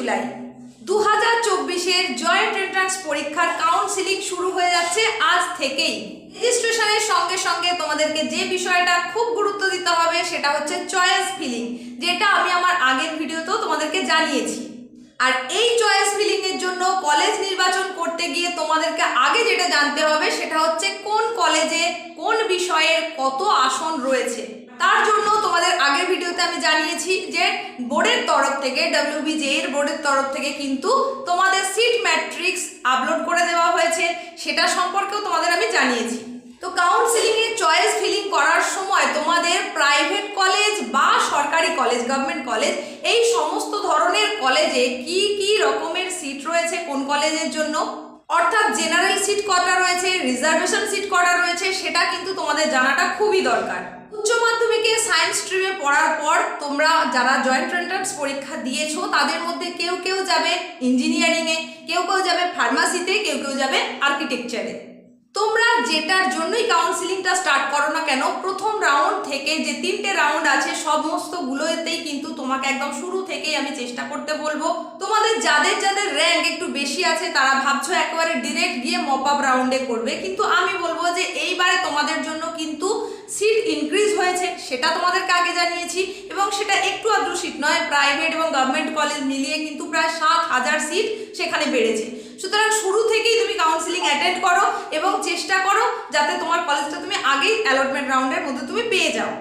জুলাই। দু হাজার চব্বিশের জয়েন্ট এন্ট্রান্স পরীক্ষার কাউন্সিলিং শুরু হয়ে যাচ্ছে আজ থেকেই। রেজিস্ট্রেশনের সঙ্গে সঙ্গে তোমাদেরকে যে বিষয়টা খুব গুরুত্ব দিতে হবে সেটা হচ্ছে চয়েস ফিলিং যেটা আমি আমার আগের ভিডিওতেও তোমাদেরকে জানিয়েছি। আর এই চয়েস ফিলিংয়ের জন্য কলেজ নির্বাচন করতে গিয়ে তোমাদেরকে আগে যেটা জানতে হবে সেটা হচ্ছে কোন কলেজে কোন বিষয়ের কত আসন রয়েছে। তার জন্য তোমাদের আগের ভিডিওতে আমি জানিয়েছি যে বোর্ডের তরফ থেকে ডাব্লিউবিজে এর বোর্ডের তরফ থেকে কিন্তু তোমাদের সিট ম্যাট্রিক্স আপলোড করে দেওয়া হয়েছে। সেটা সম্পর্কেও তোমাদের আমি জানিয়েছি। তো কাউন্সিলিং এ চয়েস ফিলিং করার সময় তোমাদের প্রাইভেট কলেজ বা সরকারি কলেজ গভর্নমেন্ট কলেজ এই সমস্ত ধরনের কলেজে কি কি রকমের সিট রয়েছে, কোন কলেজের জন্য? অর্থাৎ জেনারেল সিট কটা রয়েছে রিজার্ভেশন সিট কটা রয়েছে, সেটা কিন্তু তোমাদের জানাটা খুবই দরকার। উচ্চ সায়েন্স স্ট্রিমে পড়ার পর তোমরা যারা জয়েন্ট এন্ট্রান্স পরীক্ষা দিয়েছ, তাদের মধ্যে কেউ কেউ যাবে ইঞ্জিনিয়ারিংয়ে কেউ কেউ যাবে ফার্মাসিতে কেউ কেউ যাবে আর্কিটেকচারে তোমরা যেটার জন্যই কাউন্সিলিংটা স্টার্ট করো না কেন, প্রথম রাউন্ড থেকে যে তিনটে রাউন্ড আছে, সমস্তগুলোতেই কিন্তু তোমাকে একদম শুরু থেকেই আমি চেষ্টা করতে বলব। তোমাদের যাদের যাদের র্যাঙ্ক একটু বেশি আছে, তারা ভাবছ একেবারে ডিরেক্ট গিয়ে মপ আপ রাউন্ডে করবে। কিন্তু আমি বলব যে এইবারে তোমাদের জন্য কিন্তু সিট ইনক্রিজ হয়েছে, সেটা তোমাদেরকে আগে জানিয়েছি। এবং সেটা একটু আদ্র সিট নয় প্রাইভেট এবং গভর্নমেন্ট কলেজ মিলিয়ে কিন্তু প্রায় সাত হাজার সিট সেখানে বেড়েছে। সুতরাং শুরু থেকেই তুমি কাউন্সিলিং অ্যাটেন্ড করো এবং চেষ্টা করো যাতে তোমার কলেজটা তুমি আগেই অ্যালটমেন্ট রাউন্ডের মধ্যে তুমি পেয়ে যাও।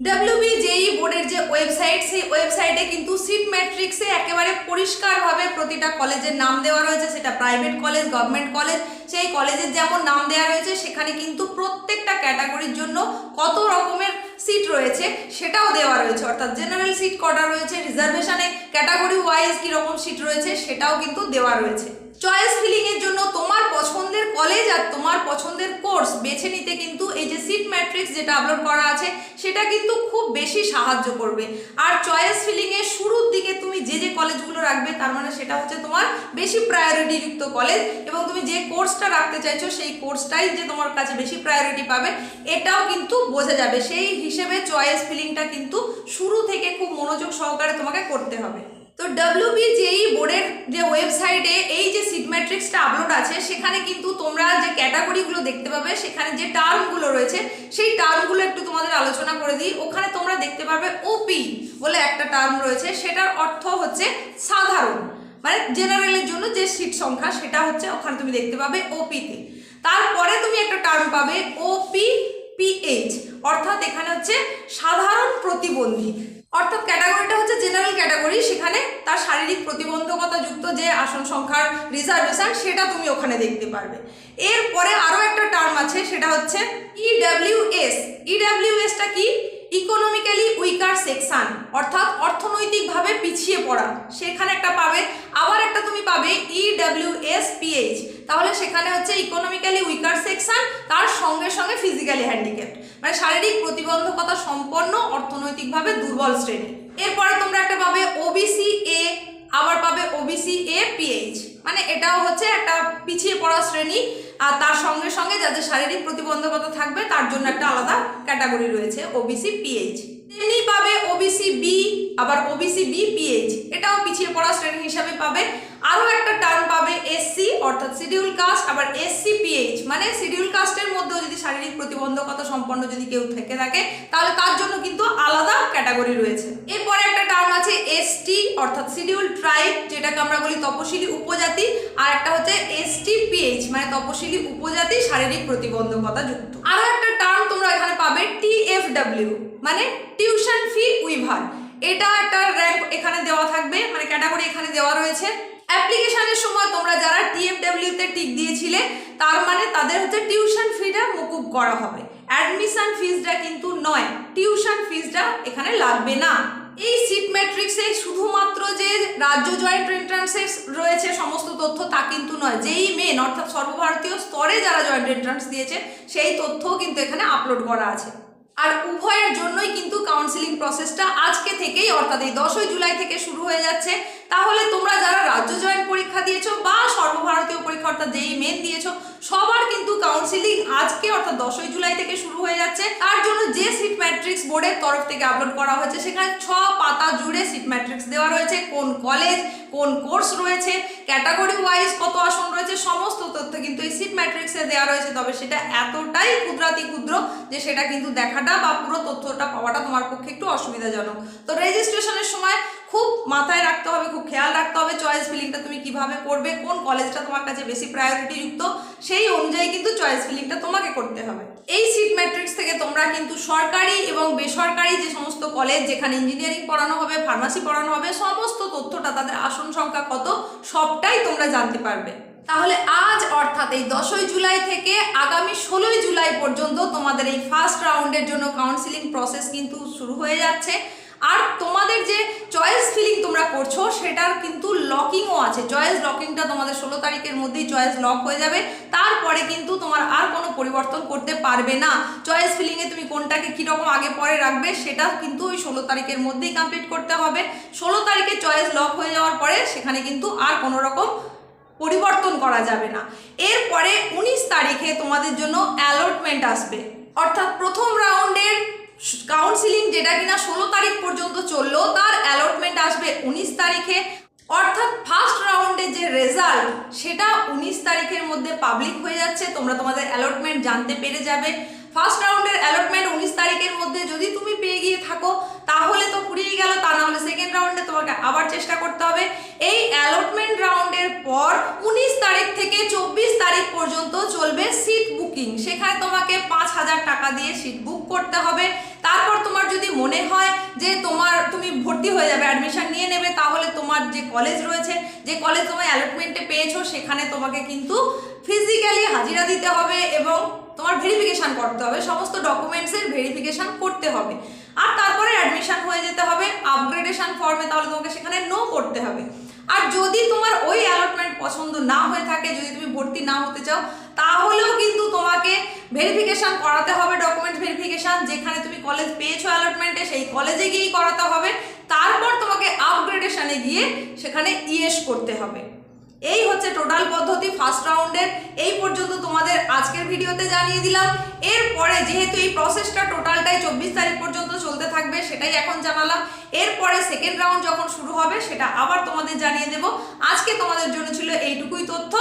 ডাব্লিউবি জেই বোর্ডের যে ওয়েবসাইট সেই ওয়েবসাইটে কিন্তু সিট ম্যাট্রিক্সে একেবারে পরিষ্কারভাবে প্রতিটা কলেজের নাম দেওয়া রয়েছে, সেটা প্রাইভেট কলেজ গভর্নমেন্ট কলেজ সেই কলেজের যেমন নাম দেওয়া রয়েছে, সেখানে কিন্তু প্রত্যেকটা ক্যাটাগরির জন্য কত রকমের সিট রয়েছে, সেটাও দেওয়া রয়েছে। অর্থাৎ জেনারেল সিট কটা রয়েছে? রিজার্ভেশনে ক্যাটাগরি ওয়াইজ কীরকম সিট রয়েছে, সেটাও কিন্তু দেওয়া রয়েছে। চয়েস ফিলিং এর জন্য তোমার পছন্দের কলেজ আর তোমার পছন্দের কোর্স বেছে নিতে কিন্তু এই যে সিট ম্যাট্রিক্স যেটা আপলোড করা আছে, সেটা কিন্তু খুব বেশি সাহায্য করবে। আর চয়েস ফিলিং এর শুরুর দিকে তুমি যে যে কলেজগুলো রাখবে, তার মানে সেটা হচ্ছে তোমার বেশি প্রায়োরিটি যুক্ত কলেজ এবং তুমি যে কোর্সটা রাখতে চাইছো, সেই কোর্সটাই যে তোমার কাছে বেশি প্রায়োরিটি পাবে, এটাও কিন্তু বোঝা যাবে। সেই হিসেবে চয়েস ফিলিংটা কিন্তু শুরু থেকে খুব মনোযোগ সহকারে তোমাকে করতে হবে। তো ডাব্লিউবি জেই বোর্ডের যে ওয়েবসাইটে এই যে সিট ম্যাট্রিক্সটা আপলোড আছে, সেখানে কিন্তু তোমরা যে ক্যাটাগরিগুলো দেখতে পাবে, সেখানে যে টার্মগুলো রয়েছে, সেই টার্মগুলো একটু তোমাদের আলোচনা করে দিই। ওখানে তোমরা দেখতে পাবে ওপি বলে একটা টার্ম রয়েছে, সেটার অর্থ হচ্ছে সাধারণ মানে জেনারেলের জন্য যে সিট সংখ্যা, সেটা হচ্ছে ওখানে তুমি দেখতে পাবে ওপিতে তারপরে তুমি একটা টার্ম পাবে ওপি পিএইচ অর্থাৎ এখানে হচ্ছে সাধারণ প্রতিবন্ধী। অর্থাৎ ক্যাটাগরিটা হচ্ছে জেনারেল ক্যাটাগরি সেখানে তার শারীরিক প্রতিবন্ধকতা যুক্ত যে আসন সংখ্যার রিজার্ভেশন সেটা তুমি ওখানে দেখতে পারবে। এরপরে আরও একটা টার্ম আছে, সেটা হচ্ছে E ইডাব্লিউএস ইডাব্লিউএসটা কি? ইকোনমিক্যালি উইকার সেকশন অর্থাৎ অর্থনৈতিকভাবে পিছিয়ে পড়া। সেখানে একটা পাবে, আবার একটা তুমি পাবে E ইডাব্লিউএস পিএইচ তাহলে সেখানে হচ্ছে ইকোনমিক্যালি উইকার সেকশন তার সঙ্গে সঙ্গে ফিজিক্যালি হ্যান্ডিক্যাপ্ট মানে শারীরিক প্রতিবন্ধকতা সম্পন্ন অর্থনৈতিকভাবে দুর্বল শ্রেণি। এরপরে তোমরা একটা পাবে ওবিসি এ আবার পাবে ওবিসি এ পিএইচ মানে এটাও হচ্ছে একটা পিছিয়ে পড়া শ্রেণি, আর তার সঙ্গে সঙ্গে যাদের শারীরিক প্রতিবন্ধকতা থাকবে, তার জন্য একটা আলাদা ক্যাটাগরি রয়েছে ওবিসি পিএইচ তেমনি পাবে ওবিসি বি আবার ওবিসি বি পিএইচ এটাও পিছিয়ে পড়া শ্রেণি হিসাবে পাবে। আরও একটা টার্ম পাবে এসসি অর্থাৎ শিডিউল কাস্ট, আবার এসসি পিএইচ মানে শিডিউল কাস্টের মধ্যেও যদি শারীরিক প্রতিবন্ধকতা সম্পন্ন যদি কেউ থেকে থাকে, তাহলে তার জন্য কিন্তু আলাদা ক্যাটাগরি রয়েছে। এরপরে একটা টার্ম আছে এসটি অর্থাৎ শিডিউল ট্রাইব, যেটাকে আমরা বলি তপশিলি উপজাতি, আর একটা হচ্ছে এসটি পিএইচ মানে তপশিলি উপজাতি শারীরিক প্রতিবন্ধকতা যুক্ত। আরও একটা টার্ম তোমরা এখানে পাবে টিএফডব্লিউ মানে টিউশন ফি উইভার। এটা একটা র্যাঙ্ক এখানে দেওয়া থাকবে মানে ক্যাটাগরি এখানে দেওয়া রয়েছে। অ্যাপ্লিকেশনের সময় তোমরা যারা টিএফডাব্লিউতে টিক দিয়েছিলে, তার মানে তাদের হচ্ছে টিউশন ফিটা মুকুব করা হবে। অ্যাডমিশন ফিজটা কিন্তু নয়, টিউশন ফিজটা এখানে লাগবে না। এই সিট ম্যাট্রিক্সে শুধুমাত্র যে রাজ্য জয়েন্ট এন্ট্রান্সে রয়েছে, সমস্ত তথ্য তা কিন্তু নয়। যেই মেন অর্থাৎ সর্বভারতীয় স্তরে যারা জয়েন্ট এন্ট্রান্স দিয়েছে, সেই তথ্যও কিন্তু এখানে আপলোড করা আছে। আর উভয়ের জন্যই কিন্তু কাউন্সিলিং প্রসেসটা আজকে থেকেই, অর্থাৎ এই দশই জুলাই থেকে শুরু হয়ে যাচ্ছে। তাহলে তোমরা যারা রাজ্য জয়েন্ট পরীক্ষা দিয়েছ বা সর্বভারতীয় পরীক্ষা, অর্থাৎ যেই মেন দিয়েছ, সবার কাউন্সিলিং আজকে, অর্থাৎ দশই জুলাই থেকে শুরু হয়ে যাচ্ছে। তার জন্য যে সিট ম্যাট্রিক্স বোর্ডের তরফ থেকে আপলোড করা হয়েছে, সেখানে ছ পাতা জুড়ে সিট ম্যাট্রিক্স দেওয়া রয়েছে। কোন কলেজ কোন কোর্স রয়েছে ক্যাটাগরি ওয়াইজ কত আসন রয়েছে, সমস্ত তথ্য কিন্তু এই সিট ম্যাট্রিক্সে দেওয়া রয়েছে। তবে সেটা এতটাই ক্ষুদ্রাতি ক্ষুদ্র যে সেটা কিন্তু দেখাটা বা পুরো তথ্যটা পাওয়াটা তোমার পক্ষে একটু অসুবিধাজনক। তো রেজিস্ট্রেশনের সময় খুব মাথায় রাখতে হবে, খুব খেয়াল রাখতে হবে চয়েস ফিলিংটা তুমি কীভাবে করবে, কোন কলেজটা তোমার কাছে বেশি প্রায়োরিটি যুক্ত সেই অনুযায়ী কিন্তু চয়েস ফিলিংটা তোমাকে করতে হবে। এই সিট ম্যাট্রিক্স থেকে তোমরা কিন্তু সরকারি এবং বেসরকারি যে সমস্ত কলেজ যেখানে ইঞ্জিনিয়ারিং পড়ানো হবে ফার্মাসি পড়ানো হবে, সমস্ত তথ্যটা তাদের আসন সংখ্যা কত, সবটাই তোমরা জানতে পারবে। তাহলে আজ অর্থাৎ এই দশই জুলাই থেকে আগামী ষোলোই জুলাই পর্যন্ত তোমাদের এই ফার্স্ট রাউন্ডের জন্য কাউন্সিলিং প্রসেস কিন্তু শুরু হয়ে যাচ্ছে। আর তোমাদের যে চয়েস ফিলিং তোমরা করছ, সেটার কিন্তু লকিংও আছে। চয়েস লকিংটা তোমাদের ষোলো তারিখের মধ্যেই চয়েস লক হয়ে যাবে। তারপরে কিন্তু তোমার আর কোনো পরিবর্তন করতে পারবে না। চয়েস ফিলিংয়ে তুমি কোনটাকে কীরকম আগে পরে রাখবে, সেটা কিন্তু ওই ষোলো তারিখের মধ্যেই কমপ্লিট করতে হবে। ষোলো তারিখে চয়েস লক হয়ে যাওয়ার পরে সেখানে কিন্তু আর কোনো রকম পরিবর্তন করা যাবে না। এরপরে উনিশ তারিখে তোমাদের জন্য অ্যালটমেন্ট আসবে। অর্থাৎ প্রথম রাউন্ডের কাউন্সিলিং যেটা কিনা ষোলো তারিখ পর্যন্ত চলল, তার অ্যালটমেন্ট আসবে উনিশ তারিখে। অর্থাৎ ফার্স্ট রাউন্ডে যে রেজাল্ট সেটা উনিশ তারিখের মধ্যে পাবলিক হয়ে যাচ্ছে। তোমরা তোমাদের অ্যালটমেন্ট জানতে পেরে যাবে। ফার্স্ট রাউন্ডের অ্যালটমেন্ট উনিশ তারিখের মধ্যে যদি তুমি পেয়ে গিয়ে থাকো, তাহলে তো ফুরিয়ে গেল, তা না হলে সেকেন্ড রাউন্ডে তোমাকে আবার চেষ্টা করতে হবে। এই অ্যালটমেন্ট রাউন্ডের পর উনিশ তারিখ থেকে চব্বিশ তারিখ পর্যন্ত চলবে সিট বুকিং সেখানে তোমাকে পাঁচ হাজার টাকা দিয়ে সিট বুক করতে হবে। তারপর তোমার যদি মনে হয় যে তোমার, তুমি ভর্তি হয়ে যাবে অ্যাডমিশন নিয়ে নেবে, তাহলে তোমার যে কলেজ রয়েছে, যে কলেজ তোমার অ্যালটমেন্টে পেয়েছ, সেখানে তোমাকে কিন্তু ফিজিক্যালি হাজিরা দিতে হবে এবং তোমার ভেরিফিকেশান করতে হবে, সমস্ত ডকুমেন্টসের ভেরিফিকেশান করতে হবে। আর তারপরে অ্যাডমিশন হয়ে যেতে হবে আপগ্রেডেশন ফর্মে তাহলে তোমাকে সেখানে নো করতে হবে। আর যদি তোমার ওই অ্যালটমেন্ট পছন্দ না হয়ে থাকে, যদি তুমি ভর্তি না হতে চাও, তাহলেও কিন্তু তোমাকে ভেরিফিকেশন করাতে হবে ডকুমেন্ট ভেরিফিকেশান যেখানে তুমি কলেজ পেয়েছ অ্যালটমেন্টে সেই কলেজে গিয়েই করাতে হবে। তারপর তোমাকে আপগ্রেডেশানে গিয়ে সেখানে ইয়েস করতে হবে। এই হচ্ছে টোটাল পদ্ধতি ফার্স্ট রাউন্ডের এই পর্যন্ত তোমাদের আজকের ভিডিওতে জানিয়ে দিলাম। এরপরে যেহেতু এই প্রসেসটা টোটালটাই চব্বিশ তারিখ পর্যন্ত চলতে থাকবে, সেটাই এখন জানালাম। এরপরে সেকেন্ড রাউন্ড যখন শুরু হবে, সেটা আবার তোমাদের জানিয়ে দেব। আজকে তোমাদের জন্য ছিল এইটুকুই তথ্য।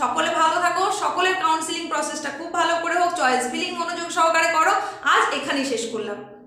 সকলে ভালো থাকো, সকলের কাউন্সিলিং প্রসেসটা খুব ভালো করে হোক চয়েস ফিলিং মনোযোগ সহকারে করো। আজ এখানেই শেষ করলাম।